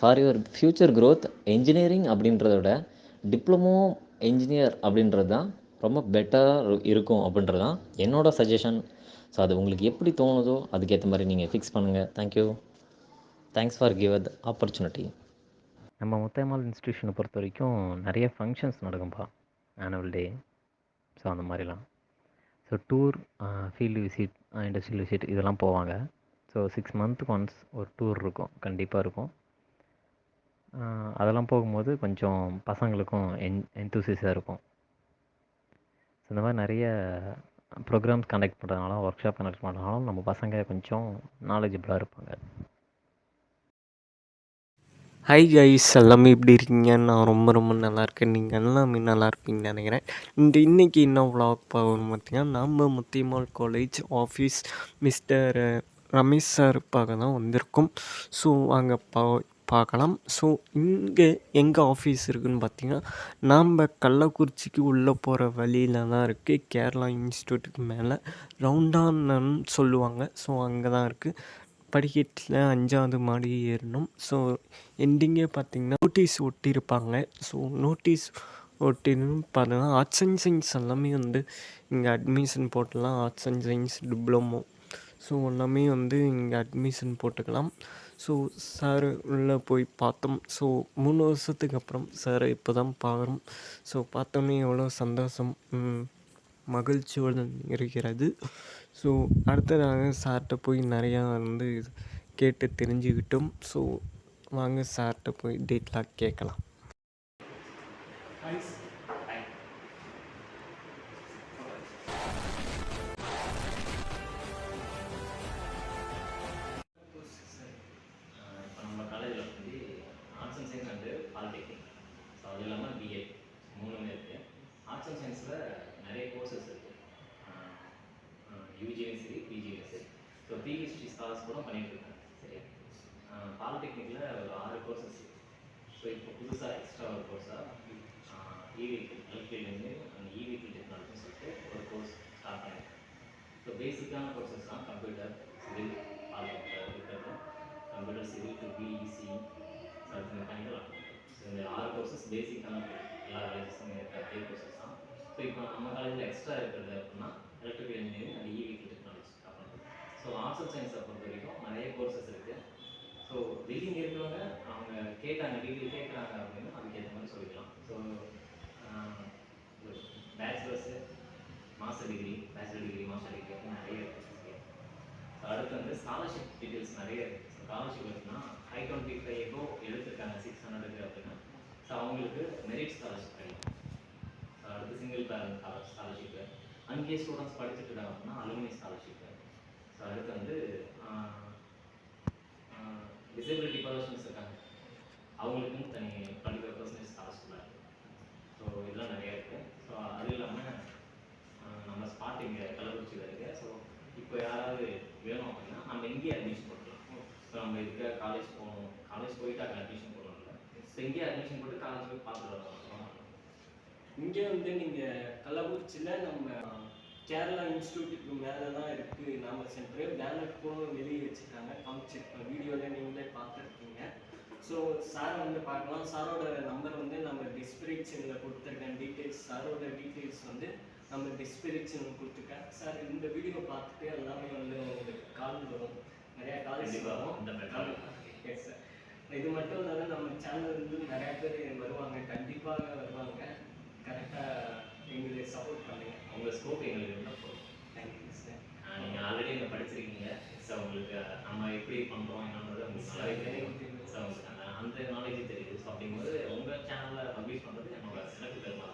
For your future growth engineering அப்படின்றத விட diploma engineer அப்படின்றது தான் ரொம்ப பெட்டராக இருக்கும் அப்படின்றது தான் என்னோடய சஜஷன் ஸோ அது உங்களுக்கு எப்படி தோணுதோ அதுக்கேற்ற மாதிரி நீங்கள் ஃபிக்ஸ் பண்ணுங்கள் thank you thanks for give the opportunity நம்ம முத்தையம்மாள் இன்ஸ்டியூஷனை பொறுத்த வரைக்கும் நிறைய ஃபங்க்ஷன்ஸ் நடக்கும்பா ஆனுவல் டே ஸோ அந்த மாதிரிலாம். So tour field visit industrial visit இதெல்லாம் போவாங்க. ஸோ சிக்ஸ் மந்த்துக்கு ஒன்ஸ் ஒரு டூர் இருக்கும். கண்டிப்பாக இருக்கும். அதெல்லாம் போகும்போது கொஞ்சம் பசங்களுக்கும் என் என்தூசிஸாக இருக்கும். ஸோ இந்த மாதிரி நிறைய ப்ரோக்ராம்ஸ் கண்டக்ட் பண்ணுறதுனால ஒர்க் ஷாப் கண்டக்ட் பண்ணுறதுனால நம்ம பசங்க கொஞ்சம் நாலேஜபிளாக இருப்பாங்க. ஹை கைஸ் எல்லாமே இப்படி இருக்கீங்க? நான் ரொம்ப ரொம்ப நல்லா இருக்கேன். நீங்கள் எல்லாமே நல்லா இருப்பீங்கன்னு நினைக்கிறேன். இந்த இன்றைக்கி என்ன விளாக் பார்க்கணும் பார்த்தீங்கன்னா நம்ம Muthiyammal college office Mister Ramesh sir பார்க்க தான் வந்திருக்கோம். ஸோ அங்கே பா பார்க்கலாம். ஸோ இங்கே எங்கே ஆஃபீஸ் இருக்குதுன்னு பார்த்தீங்கன்னா நாம் கள்ளக்குறிச்சிக்கு உள்ளே போகிற வழியில் தான் இருக்குது கேரளா இன்ஸ்டியூட்டுக்கு மேலே. ரவுண்டான்னு சொல்லுவாங்க. ஸோ அங்கே தான் இருக்குது படிக்கட்டில் அஞ்சாவது மாடி ஏறணும். ஸோ எண்டிங்கே பார்த்தீங்கன்னா நோட்டீஸ் ஒட்டியிருப்பாங்க. ஸோ நோட்டீஸ் ஒட்டின்னு பார்த்தீங்கன்னா ஆர்ட்ஸ் அண்ட் சயின்ஸ் எல்லாமே வந்து இங்கே அட்மிஷன் போட்டலாம் arts and science diploma so எல்லாமே வந்து இங்கே அட்மிஷன் போட்டுக்கலாம். ஸோ சார் உள்ளே போய் பார்த்தோம். ஸோ மூணு வருஷத்துக்கு அப்புறம் சாரை இப்போ தான் பார்க்குறோம். ஸோ பார்த்தோன்னே எவ்வளோ சந்தோஷம் மகிழ்ச்சியுடன் இருக்கிறது. ஸோ அடுத்ததாக சார்கிட்ட போய் நிறையா வந்து கேட்டு தெரிஞ்சுக்கிட்டோம். ஸோ வாங்க சார்கிட்ட போய் டீட்டெயிலாக கேட்கலாம். பிஏ மூணுமே இருக்குது ஆர்ட்ஸ் அண்ட் சயின்ஸில் நிறைய கோர்சஸ் இருக்குது யூஜியும் சரி பிஜியும் சரி ஸோ பிஹெச்டி ஸ்காலர்ஸ் கூட பண்ணிட்டு சரியா பாலிடெக்னிக்கில் ஒரு ஆறு கோர்சஸ் இருக்குது ஸோ இப்போ புதுசாக எக்ஸ்ட்ரா ஒரு கோர்ஸாக இவிகல் எலக்ட்ரிலேருந்து அந்த இவிகல் டெக்னாலஜின்னு சொல்லிட்டு ஒரு கோர்ஸ் ஸ்டார்ட் பண்ணியிருக்காங்க ஸோ பேசிக்கான கோர்சஸ் தான் கம்ப்யூட்டர் சிவில் பாலிடெக்னிக் ஆறு கோர்சஸ் பேசிக்கான எல்லா காலேஜஸும் இருக்கிற அதே கோர்சஸ் தான். ஸோ இப்போ நம்ம காலேஜில் எக்ஸ்ட்ரா இருக்கிறது அப்படின்னா எலக்ட்ரிக்கல் இன்ஜினியரிங் அண்ட் இவிகல் டெக்னாலஜி அப்படின்னு ஸோ ஆர்ட்ஸ் அண்ட் சயின்ஸை பொறுத்த வரைக்கும் நிறைய கோர்சஸ் இருக்குது ஸோ வெளியே இருக்கிறவங்க அவங்க கேட்டாங்க டிகிரி கேட்குறாங்க அப்படின்னா அதுக்கேற்ற மாதிரி சொல்லிக்கலாம். So bachelors master degree bachelor degree master degree நிறைய இருக்குது அடுத்து வந்து ஸ்காலர்ஷிப் டீட்டெயில்ஸ் நிறைய இருக்குது ஸ்காலர்ஷிப் இருக்குன்னா ஃபைவ் டுவெண்ட்டி ஃபைவ் எபோ எடுத்துருக்காங்க சிக்ஸ் ஹண்ட்ரடுக்கு அப்படின்னா ஸோ அவங்களுக்கு மெரிட் ஸ்காலர்ஷிப் கிடைக்கும். ஸோ அடுத்து சிங்கிள் பேரண்ட் ஸ்காலர்ஷிப்பு அங்கே ஸ்டூடெண்ட்ஸ் படிச்சுட்டு இருக்காங்க அப்படின்னா அலுமினி ஸ்காலர்ஷிப்பு ஸோ அடுத்து வந்து டிசபிலிட்டி பர்சன்ஸ் இருக்காங்க. அவங்களுக்கும் தனி டுவெண்ட்டி ஃபைவ் பர்சன்டேஜ் ஸ்காலர்ஷிப்லாம் இருக்குது ஸோ இதெல்லாம் நிறையா இருக்குது ஸோ அது இல்லாமல் நம்ம ஸ்பாட் இங்கே கள்ளக்குறிச்சியில் இருக்குது ஸோ இப்போ யாராவது வேணும் அப்படின்னா நம்ம இங்கேயே அட்மிஷன் போட்டுக்கலாம் ஸோ நம்ம இருக்க காலேஜ் போகணும். காலேஜ் போயிட்டு அங்கே அட்மிஷன் போடணும்ல ஸோ இங்கேயே அட்மிஷன் போட்டு காலேஜ் போய் பார்த்துட்டு வரலாம் இங்கே வந்து நீங்கள் கள்ளக்குறிச்சியில் நம்ம கேரளா இன்ஸ்டியூட்டுக்கு மேலே தான் இருக்குது நாம சென்டர் பேனர் கூட வெளியே வச்சுருக்காங்க. காமிச்சிருக்கோம் வீடியோவில் நீங்களே பார்த்துருக்கீங்க ஸோ சார் வந்து பார்க்கலாம். சாரோட நம்பர் வந்து நம்ம டிஸ்கிரிப்ஷனில் கொடுத்துருக்கேன். டீட்டெயில்ஸ் சாரோட டீட்டெயில்ஸ் வந்து நம்ம டிஸ்கிரிப்ஷன் கொடுத்துருக்கேன். சார் இந்த வீடியோ பார்த்துட்டு எல்லாமே வந்து உங்களுக்கு கால் வரும். நிறையா கால் வரும். எஸ் சார் இது மட்டும் இல்லாமல் நம்ம சேனல் வந்து நிறைய பேர் வருவாங்க. கண்டிப்பாக வருவாங்க. கரெக்டாக எங்களுக்கு சப்போர்ட் பண்ணுங்க. உங்கள் ஸ்கோப் எங்களுக்கு இருந்தால் போதும். தேங்க்யூ சார் நீங்கள் ஆல்ரெடி இங்கே படிச்சிருக்கீங்க. ஸோ உங்களுக்கு நம்ம எப்படி பண்ணுறோம் என்னன்றது உங்களுக்கு நல்லாவே தெரியும். ஸோ உங்களுக்கு அந்த அந்த நாலேஜ் தெரியுது. ஸோ அப்படிங்கும்போது உங்கள் சேனலில் பப்ளிஷ் பண்ணுறது என்னோட எனக்கு பெருமை